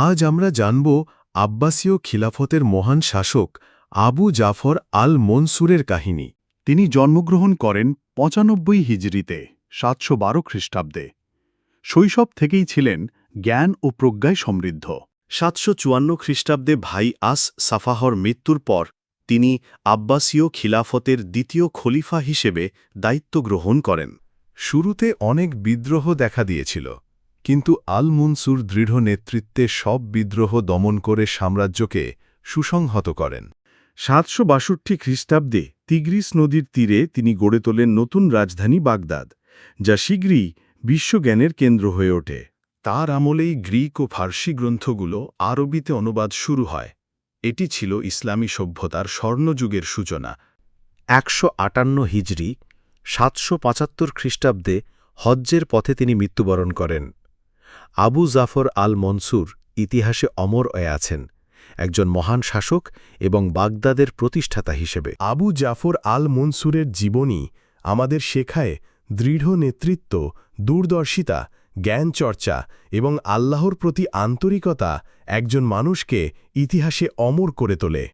আজ আমরা জানব আব্বাসীয় খিলাফতের মহান শাসক আবু জাফর আল মনসুরের কাহিনী। তিনি জন্মগ্রহণ করেন পঁচানব্বই হিজরিতে সাতশো বারো খ্রিস্টাব্দে। শৈশব থেকেই ছিলেন জ্ঞান ও প্রজ্ঞায় সমৃদ্ধ। সাতশো চুয়ান্ন খ্রিস্টাব্দে ভাই আস সাফাহর মৃত্যুর পর তিনি আব্বাসীয় খিলাফতের দ্বিতীয় খলিফা হিসেবে দায়িত্ব গ্রহণ করেন। শুরুতে অনেক বিদ্রোহ দেখা দিয়েছিল। কিন্তু আল মুনসুর দৃঢ় নেতৃত্বে সব বিদ্রোহ দমন করে সাম্রাজ্যকে সুসংহত করেন। সাতশো বাষট্টি খ্রিস্টাব্দে তিগ্রিস নদীর তীরে তিনি গড়ে তোলেন নতুন রাজধানী বাগদাদ, যা শীঘ্রই বিশ্বজ্ঞানের কেন্দ্র হয়ে ওঠে। তার আমলেই গ্রিক ও ফার্সি গ্রন্থগুলো আরবিতে অনুবাদ শুরু হয়। এটি ছিল ইসলামী সভ্যতার স্বর্ণযুগের সূচনা। একশো আটান্ন হিজরি সাতশো পঁচাত্তর খ্রিস্টাব্দে হজ্জের পথে তিনি মৃত্যুবরণ করেন। আবু জাফর আল মনসুর ইতিহাসে অমর হয়ে আছেন, একজন মহান শাসক এবং বাগদাদের প্রতিষ্ঠাতা হিসেবে। আবু জাফর আল মনসুরের জীবনী আমাদের শেখায় দৃঢ় নেতৃত্ব, দূরদর্শিতা, জ্ঞানচর্চা এবং আল্লাহর প্রতি আন্তরিকতা একজন মানুষকে ইতিহাসে অমর করে তোলে।